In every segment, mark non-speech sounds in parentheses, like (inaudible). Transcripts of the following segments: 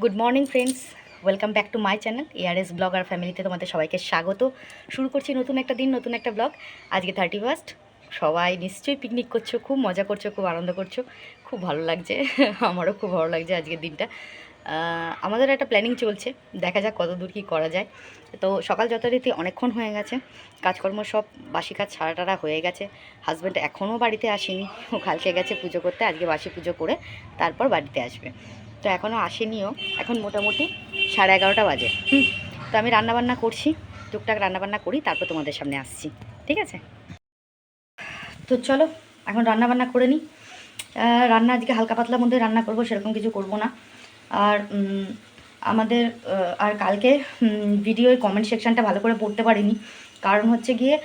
Good morning friends welcome back to my channel ARS blogger ফ্যামিলিতে তোমাদের সবাইকে স্বাগত। শুরু করছি নতুন একটা দিন, নতুন একটা ব্লগ আজকে থার্টি ফার্স্ট সবাই নিশ্চয়ই পিকনিক করছ, খুব মজা করছ, খুব আনন্দ করছ। খুব ভালো লাগছে, (laughs) আমারও খুব ভালো লাগছে আজকের দিনটা। আমাদের একটা প্ল্যানিং চলছে, দেখা যাক কত দূর কী করা যায়। তো সকাল যথারীতি অনেকক্ষণ হয়ে গেছে, কাজকর্ম সব বাসি কাজ ছাড়া টাড়া হয়ে গেছে। হাজব্যান্ড এখনও বাড়িতে আসেনি, ও কালকে গেছে পুজো করতে, আজকে বাসি পুজো করে তারপর বাড়িতে আসবে। তো এখনও আসেনিও। এখন মোটামুটি সাড়ে এগারোটা বাজে। হুম। তো আমি রান্নাবান্না করছি টুকটাক রান্নাবান্না করি তারপর তোমাদের সামনে আসছি। ঠিক আছে? তো চলো এখন রান্নাবান্না করে নিই। রান্না আজকে হালকা পাতলার মধ্যে রান্না করব সেরকম কিছু করব না। আর আমাদের আর কালকে ভিডিওর কমেন্ট সেকশনটা ভালো করে পড়তে পারিনি। কারণ হচ্ছে গিয়ে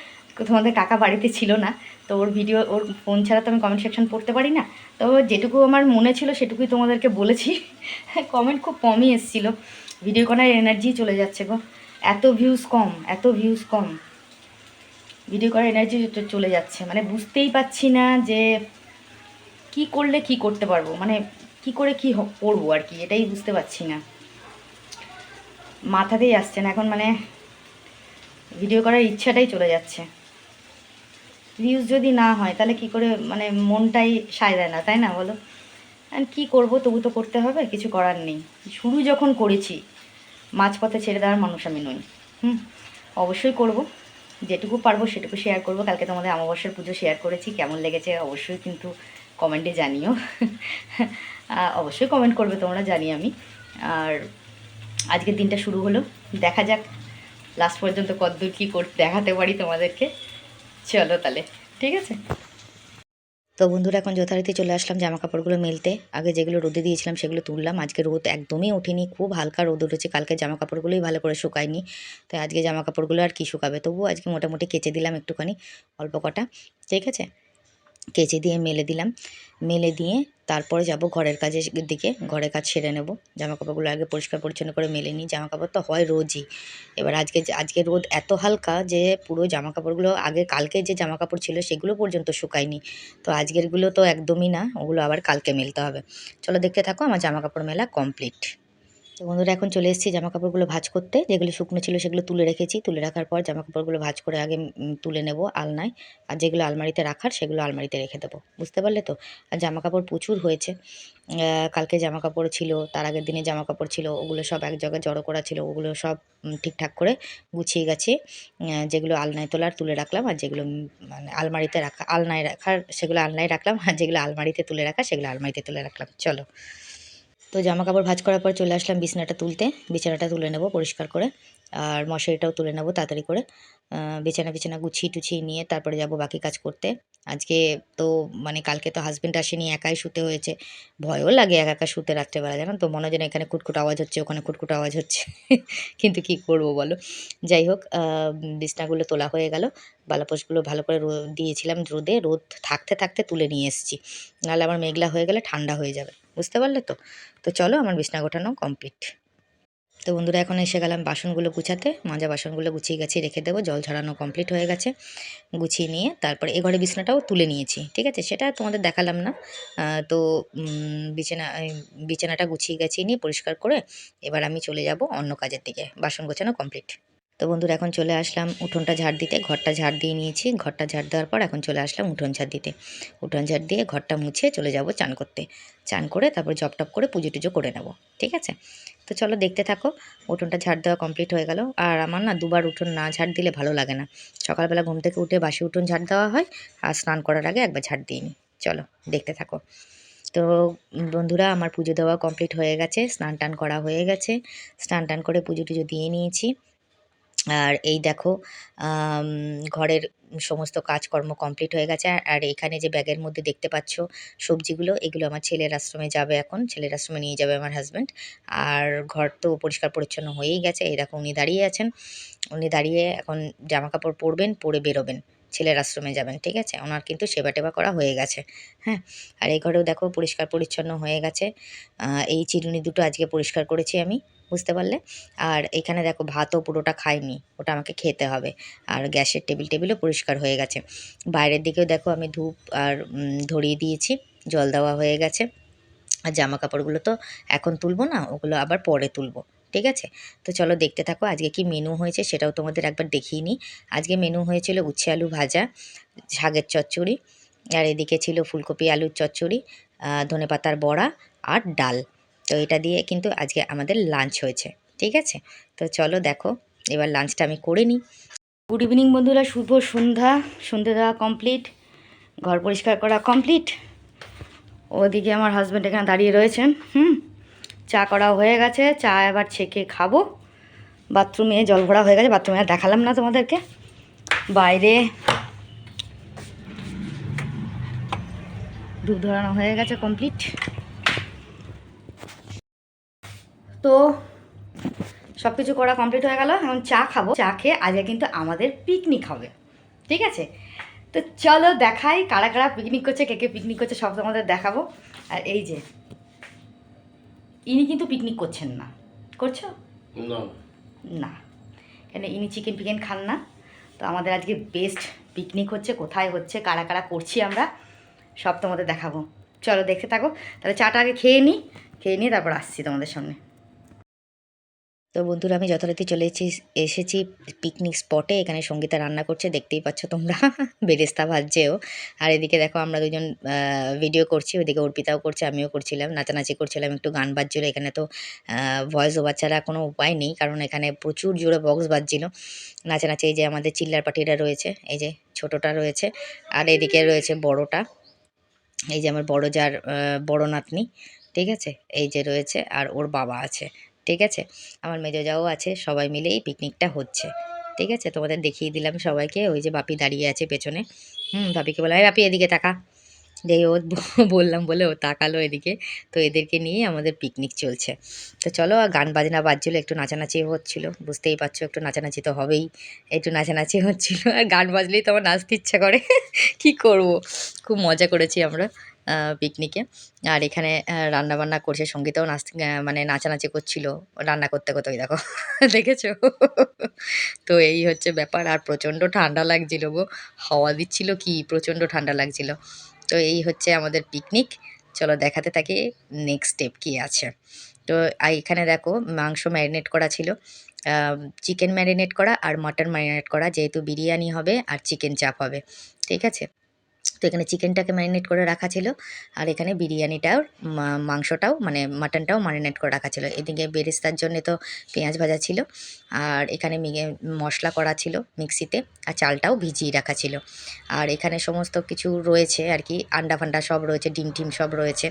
তোমাদের কাকা বাড়িতে ছিল না, তো ওর ভিডিও ওর ফোন ছাড়া তো আমি কমেন্ট সেকশন পড়তে পারি না। তো যেটুকু আমার মনে ছিল সেটুকুই তোমাদেরকে বলেছি। (laughs) কমেন্ট খুব কমই এসেছিল। ভিডিও করার এনার্জি চলে যাচ্ছে গো। এত ভিউজ কম, এত ভিউজ কম। ভিডিও করার এনার্জি চলে যাচ্ছে। মানে বুঝতেই পারছি না যে কি করলে কি করতে পারব। মানে কি করে কি করব আর কি, এটাই বুঝতে পারছি না। মাথাতেই আসছে না। এখন মানে ভিডিও করার ইচ্ছাটাই চলে যাচ্ছে। ভিউজ যদি না হয়, তাহলে কি করে মানে মনটাই সায় দেয় না, তাই না বলো? আর কী করব, তবু তো করতে হবে, কিছু করার নেই। শুরু যখন করেছি, মাঝপথে ছেড়ে দেওয়ার মানুষ আমি নই। হুম, অবশ্যই করব। যেটুকু পারব সেটুকু শেয়ার করব। কালকে তোমাদের অমাবস্যার পুজো শেয়ার করেছি, কেমন লেগেছে অবশ্যই কিন্তু কমেন্টে জানিও। (laughs) অবশ্যই কমেন্ট করবে তোমরা, জানি আমি। আর আজকের দিনটা শুরু হলো। দেখা যাক লাস্ট পর্যন্ত কতদূর কী করতে দেখাতে পারি তোমাদেরকে। চলো তাহলে, ঠিক আছে? তো বন্ধুরা, এখন যথারীতি চলে আসলাম জামা কাপড়গুলো মেলতে। আগে যেগুলো রোদে দিয়েছিলাম সেগুলো তুললাম। আজকে রোদ একদমই ওঠেনি, খুব হালকা রোদ উঠেছে। কালকে জামা কাপড়গুলোই ভালো করে শুকায়নি। তাই আজকে জামা কাপড়গুলো আর কি শুকাবে? তবুও আজকে মোটামুটি কেচে দিলাম একটুখানি, অল্প কটা, ঠিক আছে? কেচে দিয়ে মেলে দিলাম। মেলে দিয়ে তারপরে যাব ঘরের কাজের দিকে, ঘরের কাজ সেরে নেব। জামা কাপড়গুলো আগে পরিষ্কার পরিচ্ছন্ন করে মেলে নিই। জামা কাপড় তো হয় রোজই। এবার আজকে আজকে রোদ এত হালকা যে পুরো জামা কাপড়গুলো আগে কালকে যে জামা কাপড় ছিল সেগুলো পর্যন্ত শুকায়নি। তো আজকেরগুলো তো একদমই না, ওগুলো আবার কালকে মেলতে হবে। চলো দেখতে থাকো, আমার জামা কাপড় মেলা কমপ্লিট। তো বন্ধুরা এখন চলে এসেছি জামা কাপড়গুলো ভাঁজ করতে। যেগুলো শুকনো ছিল সেগুলো তুলে রেখেছি। তুলে রাখার পর জামা কাপড়গুলো ভাঁজ করে আগে তুলে নেব আলনায়। আর যেগুলো আলমারিতে রাখার সেগুলো আলমারিতে রেখে দেবো। বুঝতে পারলে তো? আর জামা কাপড় প্রচুর হয়েছে। কালকে জামা কাপড় ছিল, তার আগের দিনে জামা কাপড় ছিল, ওগুলো সব এক জায়গায় জড়ো করা ছিল, ওগুলো সব ঠিকঠাক করে গুছিয়ে গেছে। যেগুলো আলনায় তোলার তুলে রাখলাম আর যেগুলো মানে আলমারিতে রাখা, আলনায় রাখার, সেগুলো আলনায় রাখলাম আর যেগুলো আলমারিতে তুলে রাখা সেগুলো আলমারিতে তুলে রাখলাম। চলো। তো জামা কাপড় ভাঁজ করার পর চলে আসলাম বিছানাটা তুলতে। বিছানাটা তুলে নেব পরিষ্কার করে, আর মশারিটাও তুলে নেব তাড়াতাড়ি করে। বিছানা বিছানা গুছিয়ে টুছিয়ে নিয়ে তারপরে যাব বাকি কাজ করতে। আজকে তো মানে কালকে তো হাজব্যান্ড আসেনি, একাই শুতে হয়েছে। ভয়ও লাগে একা একা শুতে রাত্রেবেলা, জানো তো? মনে হয় যেন এখানে কুটকুট আওয়াজ হচ্ছে, ওখানে কুটকুট আওয়াজ হচ্ছে। (laughs) কিন্তু কি করব বলো? যাই হোক বিছনাগুলো তোলা হয়ে গেল। বালাপোষগুলো ভালো করে দিয়েছিলাম রোদে। রোদ থাকতে থাকতে তুলে নিয়ে এসেছি। নাহলে আমার মেঘলা হয়ে গেলে ঠান্ডা হয়ে যাবে। বুঝতে পারলে তো? তো চলো আমার বিছনা গোটানো কমপ্লিট তো বন্ধুরা, এখন এসে গেলাম বাসনগুলো গুছাতে। মাজা বাসনগুলো গুছিয়ে গেছি রেখে দেবো। জল ছড়ানো কমপ্লিট হয়ে গেছে। গুছিয়ে নিয়ে তারপরে এ ঘরে বিছনাটাও তুলে নিয়েছি, ঠিক আছে? সেটা তোমাদের দেখালাম না। তো বিছানা বিছানাটা গুছিয়ে গেছিয়ে নিয়ে পরিষ্কার করে এবার আমি চলে যাব অন্য কাজের দিকে। বাসন গোছানো কমপ্লিট তো বন্ধুরা, এখন চলে আসলাম উঠোনটা ঝাড় দিতে। ঘরটা ঝাড় দিয়ে নিয়েছি। ঘরটা ঝাড় দেওয়ার পর এখন চলে আসলাম উঠোন ঝাড় দিতে। উঠোন ঝাড় দিয়ে ঘরটা মুছে চলে যাব চান করতে। চান করে তারপর জপ টপ করে পুজো টুজো করে নেব। ঠিক আছে? তো চলো দেখতে থাকো। উঠোনটা ঝাড় দেওয়া কমপ্লিট হয়ে গেল। আর আমার না দুবার উঠোন না ঝাড় দিলে ভালো লাগে না। সকালবেলা ঘুম থেকে উঠে বাসি উঠোন ঝাড় দেওয়া হয় আর স্নান করার আগে একবার ঝাড় দিয়ে নিই। চলো দেখতে থাকো। তো বন্ধুরা, আমার পুজো দেওয়া কমপ্লিট হয়ে গেছে। স্নান টান করা হয়ে গেছে। স্নান টান করে পুজো টুজো দিয়ে নিয়েছি। আর এই দেখো ঘরের সমস্ত কাজকর্ম কমপ্লিট হয়ে গেছে। আর- আর এখানে যে ব্যাগের মধ্যে দেখতে পাচ্ছ সবজিগুলো, এগুলো আমার ছেলের আশ্রমে যাবে এখন। ছেলের আশ্রমে নিয়ে যাবে আমার হাজব্যান্ড আর ঘর তো পরিষ্কার পরিচ্ছন্ন হয়েই গেছে। এই দেখো উনি দাঁড়িয়ে আছেন। উনি দাঁড়িয়ে এখন জামা কাপড় পরবেন, পরে বেরোবেন। ছেলের আশ্রমে যাবেন, ঠিক আছে? ওনার কিন্তু সেবা টেবা করা হয়ে গেছে হ্যাঁ? আর এই ঘরেও দেখো পরিষ্কার পরিচ্ছন্ন হয়ে গেছে। এই চিরুনি দুটো আজকে পরিষ্কার করেছি আমি। বুঝতে পারলে। আর এখানে দেখো ভাতও পুরোটা খাইনি, ওটা আমাকে খেতে হবে। আর গ্যাসের টেবিল টেবিলও পরিষ্কার হয়ে গেছে। বাইরের দিকেও দেখো আমি ধূপ আর ধরিয়ে দিয়েছি, জল দেওয়া হয়ে গেছে। আর জামা কাপড়গুলো তো এখন তুলবো না, ওগুলো আবার পরে তুলবো, ঠিক আছে? তো চলো দেখতে থাকো আজকে কি মেনু হয়েছে, সেটাও তোমাদের একবার দেখিয়ে নিই। আজকে মেনু হয়েছিল উচ্ছে আলু ভাজা, শাকের চচ্চড়ি, আর এদিকে ছিল ফুলকপি আলুর চচ্চড়ি ধনে পাতার বড়া আর ডাল। তো এটা দিয়ে কিন্তু আজকে আমাদের লাঞ্চ হয়েছে, ঠিক আছে? তো চলো দেখো, এবার লাঞ্চটা আমি করে নিই। গুড ইভিনিং বন্ধুরা, শুভ সন্ধ্যা, সন্ধ্যে দেওয়া কমপ্লিট ঘর পরিষ্কার করা কমপ্লিট ওদিকে আমার হাজব্যান্ড এখানে দাঁড়িয়ে রয়েছেন, হুম? চা করা হয়ে গেছে, চা এবার ছেঁকে খাব। বাথরুমে জল ভরা হয়ে গেছে বাথরুমে আর দেখালাম না তোমাদেরকে। বাইরে ধূপ ধরানো হয়ে গেছে কমপ্লিট তো সব কিছু করা কমপ্লিট হয়ে গেল। এখন চা খাব। চা খেয়ে আজকে কিন্তু আমাদের পিকনিক হবে। ঠিক আছে? তো চলো দেখাই কারা কারা পিকনিক করছে কে কে পিকনিক করছে সব তোমাদের দেখাবো। আর এই যে ইনি কিন্তু পিকনিক করছেন না। করছ? না। কেন ইনি চিকেন ফিকেন খান না? তো আমাদের আজকে বেস্ট পিকনিক হচ্ছে কোথায় হচ্ছে কারা কারা করছি আমরা সব তোমাদের দেখাবো। চলো দেখতে থাকো। তাহলে চাটা আগে খেয়ে নিই খেয়ে নিয়ে তারপর আসছি তোমাদের সামনে। তো বন্ধুরা, আমি যথারীতি চলে এসেছি পিকনিক স্পটে এখানে সঙ্গীতা রান্না করছে, দেখতেই পাচ্ছ তোমরা। (laughs) বেরেস্তা ভাজছেও। আর এদিকে দেখো, আমরা দুজন ভিডিও করছি। ওইদিকে অর্পিতাও করছে, আমিও করছিলাম, নাচানাচি করছিলাম, একটু গান বাজছিল। এখানে তো ভয়েস ওভার ছাড়া কোনো উপায় নেই, কারণ এখানে প্রচুর জোরে বক্স বাজছিল। নাচানাচি এই যে আমাদের চিল্লার পার্টিরা রয়েছে, এই যে ছোটোটা রয়েছে, আর এদিকে রয়েছে বড়টা। এই যে আমার বড় যার বড় নাতনি, ঠিক আছে? এই যে রয়েছে, আর ওর বাবা আছে। ঠিক আছে? আমার মেজো যাও আছে, সবাই মিলে এই পিকনিকটা হচ্ছে। ঠিক আছে? তোমাদের দেখিয়ে দিলাম সবাইকে, ওই যে বাপি দাঁড়িয়ে আছে পেছনে। হুম, বাপিকে বললাম, "এই বাপি, এদিকে তাকা। যেই ও বললাম বলে ও তাকালো এদিকে। তো এদেরকে নিয়ে আমাদের পিকনিক চলছে। তো চলো, আর গান বাজনা বাজছিল, একটু নাচানাচি হচ্ছিল। বুঝতেই পারছ, একটু নাচানাচি তো হবেই। একটু নাচানাচি হচ্ছিল। আর গান বাজলেই তো আমার নাচতে ইচ্ছা করে। (laughs) কি করব? খুব মজা করেছি আমরা। পিকনিকে আর এখানে রান্না বান্না করছে, সঙ্গীতেও নাচ মানে নাচানাচি করছিল, রান্না করতে করতে দেখো, (laughs) দেখেছ? তো এই হচ্ছে ব্যাপার, আর প্রচণ্ড ঠান্ডা লাগছিল গো। হাওয়া দিচ্ছিল কি, প্রচণ্ড ঠান্ডা লাগছিল। তো এই হচ্ছে আমাদের পিকনিক চলো দেখাতে থাকি নেক্সট স্টেপ কি আছে। তো এখানে দেখো, মাংস ম্যারিনেট করা ছিল। চিকেন ম্যারিনেট করা আর মাটন ম্যারিনেট করা, যেহেতু বিরিয়ানি হবে আর চিকেন চাপ হবে, ঠিক আছে? তো এখানে চিকেনটাকে ম্যারিনেট করে রাখা ছিল। আর এখানে বিরিয়ানিটাও মাংসটাও মানে মাটনটাও ম্যারিনেট করে রাখা ছিল। এদিকে বেরেস্তার জন্যে তো পেঁয়াজ ভাজা ছিল। আর এখানে মশলা করা ছিল মিক্সিতে। আর চালটাও ভিজিয়ে রাখা ছিল। আর এখানে সমস্ত কিছু রয়েছে আর কি। আন্ডা ফান্ডা সব রয়েছে, ডিম টিম সব রয়েছে।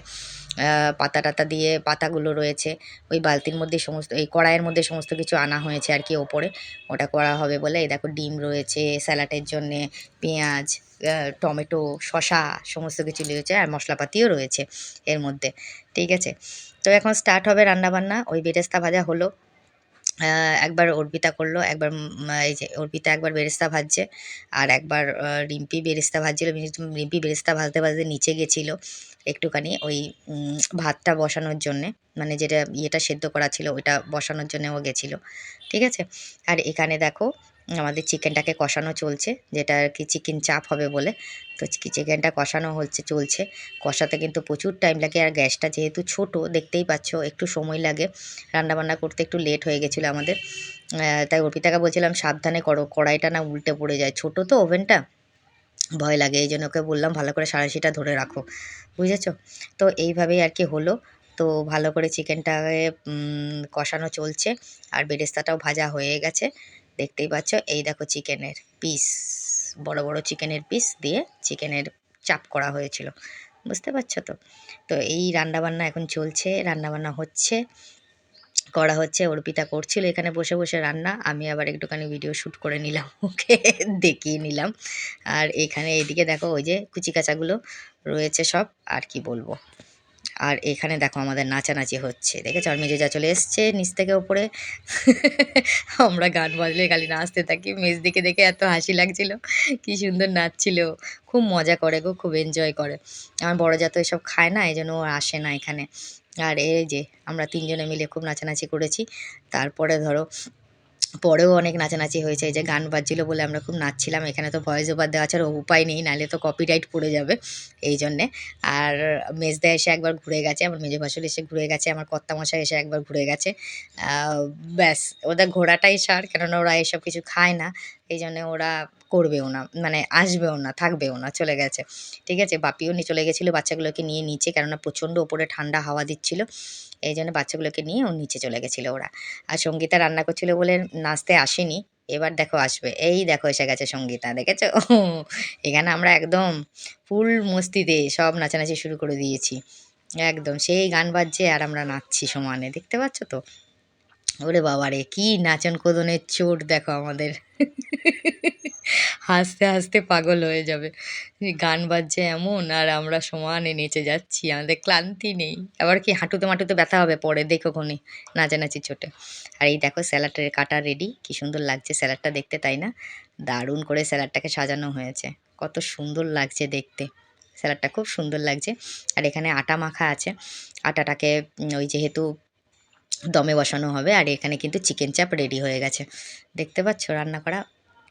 পাতা টাতা দিয়ে পাতাগুলো রয়েছে। ওই বালতির মধ্যে সমস্ত, এই কড়াইয়ের মধ্যে সমস্ত কিছু আনা হয়েছে আর কি ওপরে। ওটা করা হবে বলে, এই দেখো ডিম রয়েছে, স্যালাডের জন্যে পেঁয়াজ টমেটো শশা সমস্ত কিছু রয়েছে আর মশলাপাতিও রয়েছে এর মধ্যে। ঠিক আছে? তো এখন স্টার্ট হবে রান্নাবান্না। ওই বেরেস্তা ভাজা হলো। একবার অর্পিতা করল, একবার এই যে অর্পিতা একবার বেরেস্তা ভাজছে আর একবার রিম্পি বেরেস্তা ভাজছিল রিম্পি বেরেস্তা ভাজতে ভাজতে নিচে গেছিল একটুখানি ওই ভাতটা বসানোর জন্যে মানে যেটা ইয়েটা সেদ্ধ করা ছিল ওইটা বসানোর জন্যেও ও গেছিল, ঠিক আছে? আর এখানে দেখো আমাদের চিকেনটাকে কষানো চলছে, যেটা আর কি চিকেন চাপ হবে বলে। তো চিকেনটা কষানো হচ্ছে, চলছে। কষাতে কিন্তু প্রচুর টাইম লাগে, আর গ্যাসটা যেহেতু ছোট, দেখতেই পাচ্ছ, একটু সময় লাগে। রান্নাবান্না করতে একটু লেট হয়ে গেছিল আমাদের। তাই অর্পিতাকে বলছিলাম, সাবধানে করো, কড়াইটা না উল্টে পড়ে যায়। ছোট তো ওভেনটা ভয় লাগে, এই জন্য ওকে বললাম, ভালো করে সাঁড়াশিটা ধরে রাখো। বুঝেছ? তো এইভাবেই আর কি হলো। তো ভালো করে চিকেনটাকে কষানো চলছে, আর বেরেস্তাটাও ভাজা হয়ে গেছে। দেখতেই পাচ্ছ? এই দেখো চিকেনের পিস বড় বড় চিকেনের পিস দিয়ে চিকেনের চাপ করা হয়েছিল। বুঝতে পারছ তো? তো এই রান্নাবান্না এখন চলছে, রান্নাবান্না হচ্ছে, করা হচ্ছে, অর্পিতা করছিল এখানে বসে বসে রান্না। আমি আবার একটুখানি ভিডিও শ্যুট করে নিলাম, ওকে দেখিয়ে নিলাম। আর এখানে এদিকে দেখো ওই যে কুচি কাচাগুলো রয়েছে সব, আর কি বলব? আর এখানে দেখো আমাদের নাচানাচি হচ্ছে। দেখেছ? আর মেজে যা চলে এসছে নিচ থেকে ওপরে। আমরা গান বাজলে খালি নাচতে থাকি। মেজ দিকে দেখে এত হাসি লাগছিল। কি সুন্দর নাচছিল। খুব মজা করে গো, খুব এনজয় করে। আমার বড় যা তো এসব খায় না এই জন্য ও আসে না এখানে। আর এই যে আমরা তিনজনে মিলে খুব নাচানাচি করেছি। তারপরে ধরো পরেও অনেক নাচানাচি হয়েছে। যে গান বাজছিল বলে আমরা খুব নাচছিলাম। এখানে তো ভয়েস ওভার দেওয়া ছাড়া উপায় নেই, নাহলে তো কপিরাইট পড়ে যাবে এই জন্যে। আর মেজদা এসে একবার ঘুরে গেছে, আমার মেজো ভাসুর এসে ঘুরে গেছে, আমার কর্তামশাই এসে একবার ঘুরে গেছে। ব্যাস, ওদের ঘোরাটাই সার, কেননা ওরা এসব কিছু খায় না, এই জন্যে ওরা করবেও না মানে আসবেও না, থাকবেও না, চলে গেছে। ঠিক আছে, বাপিও নিয়ে চলে গেছিল বাচ্চাগুলোকে নিয়ে নিচে, কেননা প্রচণ্ড ওপরে ঠান্ডা হাওয়া দিচ্ছিল। এই জন্য বাচ্চাগুলোকে নিয়ে ও নিচে চলে গেছিল ওরা। আর সঙ্গীতা রান্না করছিল বলে নাচতে আসেনি। এবার দেখো আসবে। এই দেখো এসে গেছে সঙ্গীতা, দেখেছ? এখানে আমরা একদম ফুল মস্তিতে সব নাচানাচি শুরু করে দিয়েছি। একদম সেই গান বাজছে আর আমরা নাচছি সমানে, দেখতে পাচ্ছ তো? ওরে বাবারে, কি নাচন কোদনের চোট দেখো আমাদের। হাসতে হাসতে পাগল হয়ে যাবে। গান বাজছে এমন, আর আমরা সমানে নেচে যাচ্ছি, আমাদের ক্লান্তি নেই। আবার কি হাঁটুতে মাটুতে ব্যথা হবে পরে, দেখো কোনে নাচানাচি চোটে আর এই দেখো স্যালাডের কাটা রেডি, কি সুন্দর লাগছে স্যালাডটা দেখতে, তাই না? দারুণ করে স্যালাডটাকে সাজানো হয়েছে। কত সুন্দর লাগছে দেখতে। স্যালাডটা খুব সুন্দর লাগছে। আর এখানে আটা মাখা আছে। আটাটাকে ওই যেহেতু দমে বসানো হবে, আর এখানে কিন্তু চিকেন চাপ রেডি হয়ে গেছে। দেখতে পাচ্ছ রান্না করা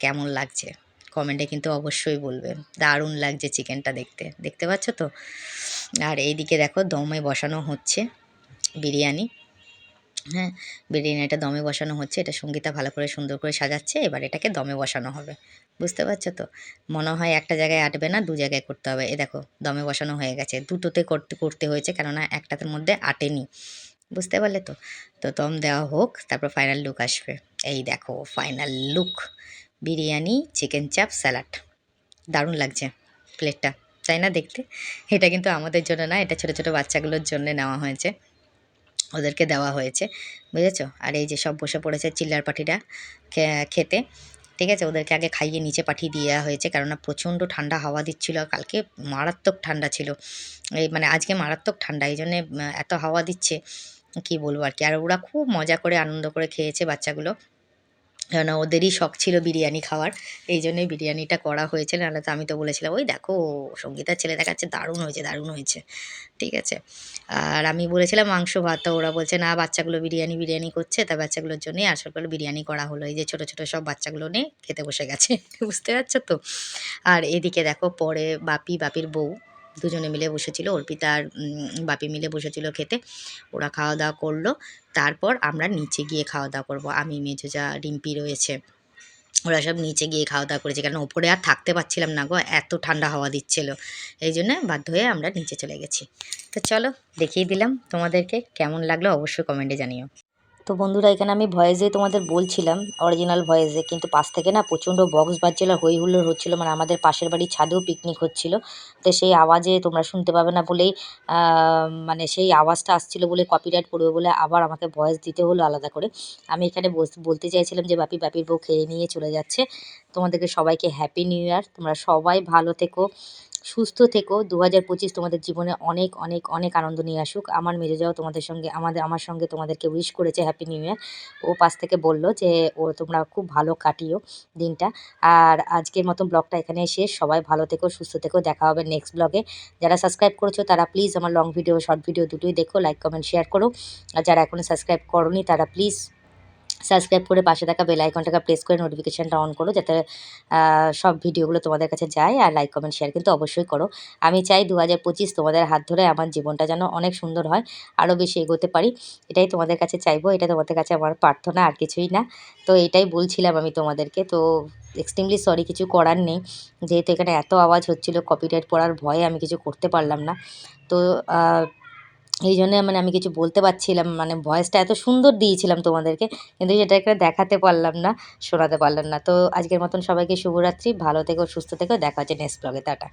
কেমন লাগছে? কমেন্টে কিন্তু অবশ্যই বলবে দারুণ লাগছে চিকেনটা দেখতে। দেখতে পাচ্ছ তো? আর এইদিকে দেখো, দমে বসানো হচ্ছে বিরিয়ানি। হ্যাঁ বিরিয়ানিটা দমে বসানো হচ্ছে। এটা সঙ্গীতা ভালো করে সুন্দর করে সাজাচ্ছে। এবার এটাকে দমে বসানো হবে। বুঝতে পারছ তো? মনে হয় একটা জায়গায় আটবে না, দু জায়গায় করতে হবে। এ দেখো, দমে বসানো হয়ে গেছে। দুটোতে করতে করতে হয়েছে, কেননা একটাতের মধ্যে আটেনি। বুঝতে পারলে তো? তো দম দেওয়া হোক, তারপর ফাইনাল লুক আসবে। এই দেখো final look biryani chicken chaap salad দারুণ লাগছে প্লেটটা তাই না দেখতে? এটা কিন্তু আমাদের জন্য না, এটা ছোটো ছোটো বাচ্চাগুলোর জন্য নেওয়া হয়েছে। ওদেরকে দেওয়া হয়েছে, বুঝেছ? আর এই যে সব বসে পড়েছে চিল্লার পাটিরা খে- খেতে, ঠিক আছে? ওদেরকে আগে খাইয়ে নিচে পাঠিয়ে দেওয়া হয়েছে, কেননা প্রচণ্ড ঠান্ডা হাওয়া দিচ্ছিল, কালকে মারাত্মক ঠান্ডা ছিল। এই মানে আজকে মারাত্মক ঠান্ডা, এই জন্যে এত হাওয়া দিচ্ছে, কি বলব আর কি? আর ওরা খুব মজা করে, আনন্দ করে খেয়েছে বাচ্চাগুলো। কেননা ওদেরই শখ ছিল বিরিয়ানি খাওয়ার, এই জন্যই বিরিয়ানিটা করা হয়েছে। নাহলে তো আমি তো বলেছিলাম, ওই দেখো, সঙ্গীতার ছেলে দেখাচ্ছে, দারুণ হয়েছে দারুণ হয়েছে। ঠিক আছে? আর আমি বলেছিলাম মাংস ভাত, তো ওরা বলছে, না, বাচ্চাগুলো বিরিয়ানি বিরিয়ানি করছে। তা বাচ্চাগুলোর জন্যই আসল করে বিরিয়ানি করা হলো। এই যে ছোটো ছোটো সব বাচ্চাগুলো নিয়ে খেতে বসে গেছে। (laughs) বুঝতে পারছ তো? আর এদিকে দেখো, পরে বাপি, বাপির বউ দুজনে মিলে বসেছিল অর্পিতা আর বাপি মিলে বসেছিল খেতে। ওরা খাওয়া দাওয়া করল, তারপর আমরা নিচে গিয়ে খাওয়া দাওয়া করব। আমি, মেজোজা, ডিম্পি রয়েছে। ওরা সব নিচে গিয়ে খাওয়া দাওয়া করেছে, কারণ ওপরে আর থাকতে পারছিলাম না গো, এত ঠান্ডা হাওয়া দিচ্ছিল। এই জন্য বাধ্য হয়ে আমরা নিচে চলে গেছি। তো চলো, দেখিয়ে দিলাম তোমাদেরকে কেমন লাগল, অবশ্যই কমেন্টে জানিও। তো বন্ধুরা, এখানে আমি ভয়েসে তোমাদের বলছিলাম অরিজিনাল ভয়েসে, কিন্তু পাশ থেকে না প্রচণ্ড বক্স বাজছিল হই হুল্লোড় হচ্ছিল মানে আমাদের পাশের বাড়ির ছাদেও পিকনিক হচ্ছিল। তো সেই আওয়াজে তোমরা শুনতে পাবে না বলেই মানে সেই আওয়াজটা আসছিল বলে কপিরাইট পড়বে বলে আবার আমাকে ভয়েস দিতে হলো আলাদা করে। আমি এখানে বলতে চাইছিলাম যে বাপি, বাপির বউ খেয়ে নিয়ে চলে যাচ্ছে। তোমাদেরকে সবাইকে হ্যাপি নিউ ইয়ার তোমরা সবাই ভালো থেকো। সুস্থ থেকো। দু হাজার পঁচিশ তোমাদের জীবনে অনেক অনেক অনেক আনন্দ নিয়ে আসুক। আমার মেজে যাও তোমাদের সঙ্গে, আমাদের, আমার সঙ্গে তোমাদেরকে উইশ করেছে হ্যাপি নিউ ইয়ার ও পাশ থেকে বলল যে, ও তোমরা খুব ভালো কাটিও দিনটা। আর আজকের মতন ব্লগটা এখানে শেষ। সবাই ভালো থেকো, সুস্থ থেকো। দেখা হবে নেক্সট ব্লগে যারা সাবস্ক্রাইব করেছ, তারা প্লিজ আমার লং ভিডিও শর্ট ভিডিও দুটোই দেখো। লাইক কমেন্ট শেয়ার করো। আর যারা এখনও সাবস্ক্রাইব করোনি, তারা প্লিজ সাবস্ক্রাইব করে পাশে থাকা বেল আইকনটাকে প্রেস করে নোটিফিকেশানটা অন করো যাতে সব ভিডিওগুলো তোমাদের কাছে যায় আর লাইক কমেন্ট শেয়ার কিন্তু অবশ্যই করো। আমি চাই দু হাজার পঁচিশ তোমাদের হাত ধরে আমার জীবনটা যেন অনেক সুন্দর হয় আরও বেশি এগোতে পারি। এটাই তোমাদের কাছে চাইব, এটা তোমাদের কাছে আমার প্রার্থনা, আর কিছুই না। তো এটাই বলছিলাম আমি তোমাদেরকে, তো এক্সট্রিমলি সরি কিছু করার নেই। যেহেতু এখানে এত আওয়াজ হচ্ছিল কপিরাইট পড়ার ভয়ে আমি কিছু করতে পারলাম না। তো এই জন্যে মানে আমি কিছু বলতে পারছিলাম মানে ভয়েসটা এত সুন্দর দিয়েছিলাম তোমাদেরকে, কিন্তু সেটা একটা দেখাতে পারলাম না, শোনাতে পারলাম না। তো আজকের মতন সবাইকে শুভরাত্রি, ভালো থেকো, সুস্থ থেকো, দেখা হচ্ছে নেক্সট ব্লগে টাটা।